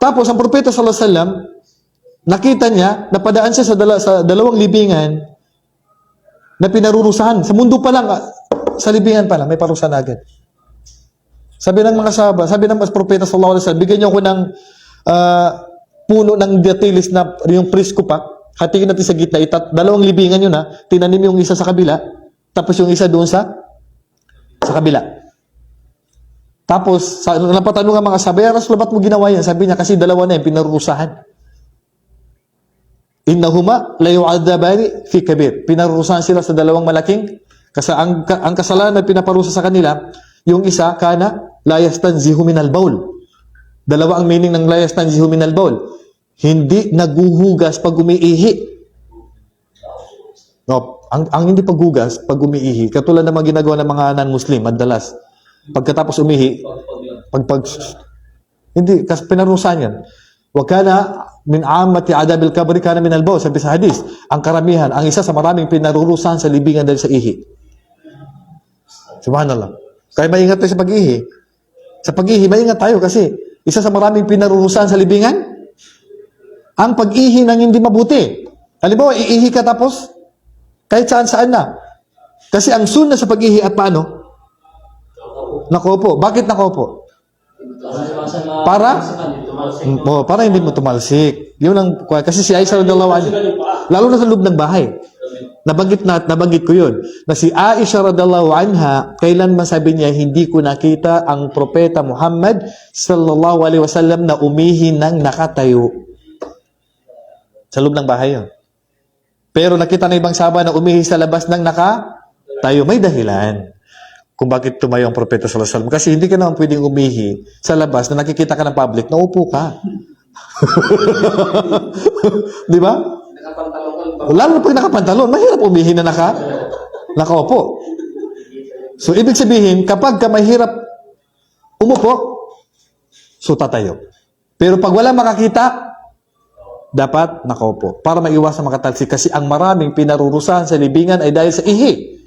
Tapos, ang propeta sallallahu alaihi wasallam, nakita niya, napadaan siya sa, dala, sa dalawang libingan na pinarurusahan. Sa mundo pa lang, ah, sa libingan pa lang, may parusahan agad. Sabi ng mga sahaba, sabi ng mas propeta sallallahu alaihi wasallam, bigyan niyo ako ng ah, puno ng datilis na yung prisko pa, hatiin natin sa gitna, itat, dalawang libingan yun ha, tinanim yung isa sa kabila, tapos yung isa doon sa sa kabila. Tapos, sa, napatanong ang mga sabi, "Ya Rasulullah, ba't mo ginawa yan? Sabi niya, kasi dalawa na yung pinarurusahan. Innahuma la yu'adzabani fi kabir. Pinarurusahan sila sa dalawang malaking kasi ang, ang kasalanan na pinaparusa sa kanila, yung isa, kana, la yastanzihu minal baul. Dalawa ang meaning ng la yastanzihu minal baul. Hindi naguhugas pag umiihi. No, ang, ang hindi paghugas pag umiihi, katulad ng mga ginagawa ng mga non-Muslim, madalas. Pagkatapos umihi, pag pag hindi kasi pinarusahan yan. Wa kana min amati adabil kabri kana min albaw sabi sa hadis. Ang karamihan, ang isa sa maraming pinarurusahan sa libingan dahil sa ihi. Subhanallah. Kaya maingat tayo sa pag-ihi. Sa pag-ihi, maingat tayo kasi isa sa maraming pinarurusahan sa libingan, ang pag-ihi ng hindi mabuti. Halimbawa, iihi ka tapos, kahit saan saan na. Kasi ang sunna sa pag-ihi at paano? Nakaupo. Bakit nakaupo? Para? Mm, Oh, para hindi mo tumalsik. Yun ang kasi si Aisha radhiyallahu anha. Lalo na sa loob ng bahay. Nabanggit na nabanggit ko 'yun. Na si Aisha radhiyallahu anha, kailan masabi niya hindi ko nakita ang propeta Muhammad sallallahu alaihi wasallam na umihi ng nakatayo. Sa loob ng bahay 'yun. Pero nakita na ibang sahaba na umihi sa labas ng nakatayo. May dahilan kung bakit tumayo ang propeta alaihi wasallam. Kasi hindi ka naman pwedeng umihi sa labas na nakikita ka ng public, naupo ka. Di ba? Lalo na pag nakapantalon, mahirap umihi na naka, nakaupo. So, ibig sabihin, kapag ka mahirap umupo, so tatayo. Pero pag wala makakita, dapat nakaupo. Para maiwasan makatalsik. Kasi ang maraming pinarurusahan sa libingan ay dahil sa ihi.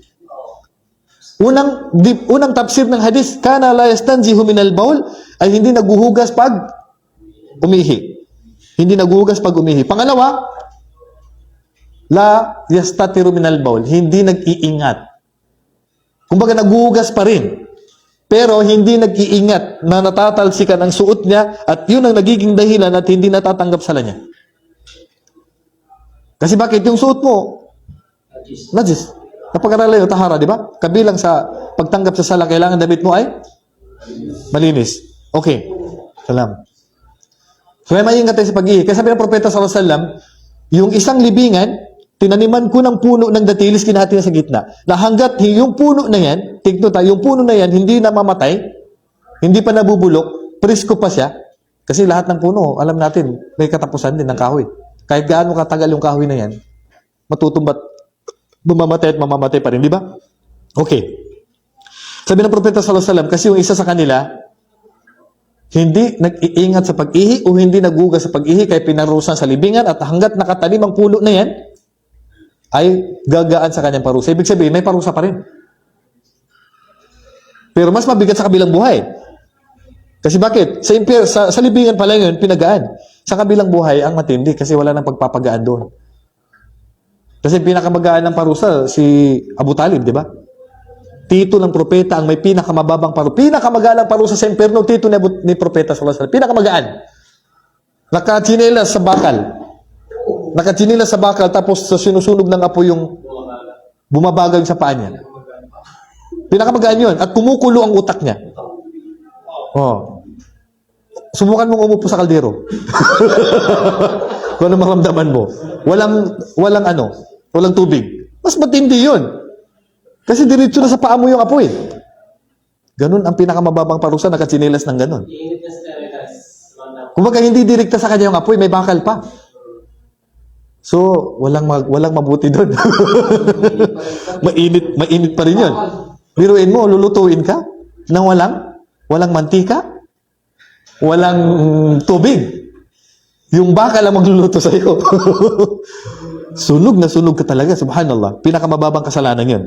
Unang unang tafsir ng hadis, kana la yastanzihu min al-bawl ay hindi naguhugas pag umihi. Hindi naguhugas pag umihi. Pangalawa, la yastatiru min al-bawl, hindi nag-iingat. Kumbaga naguhugas pa rin. Pero hindi nag-iingat na natatalsikan ang suot niya at yun ang nagiging dahilan at hindi natatanggap sala niya. Kasi bakit yung suot mo, najis. Napag-aralan yung tahara, di ba? Kabilang sa pagtanggap sa sala, kailangan damit mo ay malinis. Okay. Salam. So, may maingat tayo sa pag-ihi. Kaya sabi ng Propeta alaihi wasallam, yung isang libingan, tinaniman ko ng puno ng datilis, kinahati na sa gitna. Na hanggat yung puno na yan, tigno tayo, yung puno na yan, hindi na mamatay, hindi pa nabubulok, presko pa siya. Kasi lahat ng puno, alam natin, may katapusan din ng kahoy. Kahit gaano katagal yung kahoy na yan, matutumbat bumamatay at mamamatay pa rin, di ba? Okay. Sabi ng Propeta sallallahu alaihi wasallam, kasi yung isa sa kanila, hindi nag-iingat sa pag-ihi o hindi nagugas sa pag-ihi kaya pinarusan sa libingan at hanggat nakatanim ang puno na yan, ay gagaan sa kanyang parusa. Ibig sabihin, may parusa pa rin. Pero mas mabigat sa kabilang buhay. Kasi bakit? Sa, imper, sa, sa libingan pala yun, pinagaan. Sa kabilang buhay, ang matindi kasi wala nang pagpapagaan doon. Kasi pinakamagaan ng parusa, si Abu Talib, di ba? Tito ng propeta ang may pinakamababang parusa. Pinakamagalang parusa sa imperno, tito ni, Abu- ni propeta sallallahu alaihi wasallam. Pinakamagaan. Nakachinelas sa bakal. Nakachinelas sa bakal tapos sa sinusunog ng apoy yung bumabagal sa paa niya. Pinakamagaan yun. At kumukulo ang utak niya. Oh. Subukan mong umupo sa kaldero. Kung ano maramdaman mo. Walang, walang ano, walang tubig. Mas matindi yun. Kasi diretso na sa paa mo yung apoy. Ganun ang pinakamababang parusa, nakatsinilas ng ganun. Kumbaga hindi direkta sa kanya yung apoy, may bakal pa. So, walang mag, walang mabuti doon. mainit, mainit pa rin yun. Biruin mo, lulutuin ka nang walang, walang mantika, walang tubig. Yung bakal ang magluluto sa iyo. sunog na sunog ka talaga, subhanallah. Pinakamababang kasalanan yun.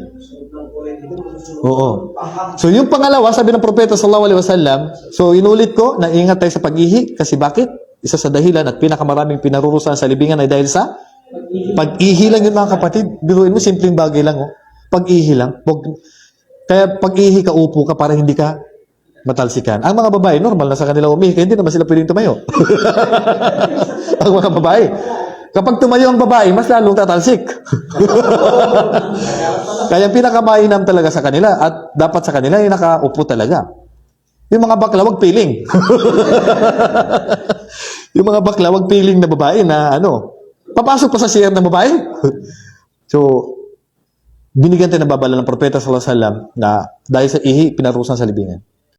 Oo. So yung pangalawa, sabi ng propeta sallallahu alaihi wasallam, so inulit ko, na ingat tayo sa pag-ihi kasi bakit? isa sa dahilan at pinakamaraming pinarurusahan sa libingan ay dahil sa pag-ihi lang yun mga kapatid. Biruin mo, simpleng bagay lang. Oh. Pag-ihi lang. Kaya pag-ihi ka, upo ka para hindi ka matalsikan. Ang mga babae, normal na sa kanila umihi, kaya hindi naman sila pwedeng tumayo. ang mga babae. Kapag tumayo ang babae, mas lalong tatalsik. kaya pinakamainam talaga sa kanila at dapat sa kanila ay nakaupo talaga. Yung mga bakla, wag piling. yung mga bakla, wag piling na babae na ano, papasok pa sa CR ng babae. so, binigyan tayo ng babala ng propeta sallallahu alaihi wasallam na dahil sa ihi, pinarusan sa libingan.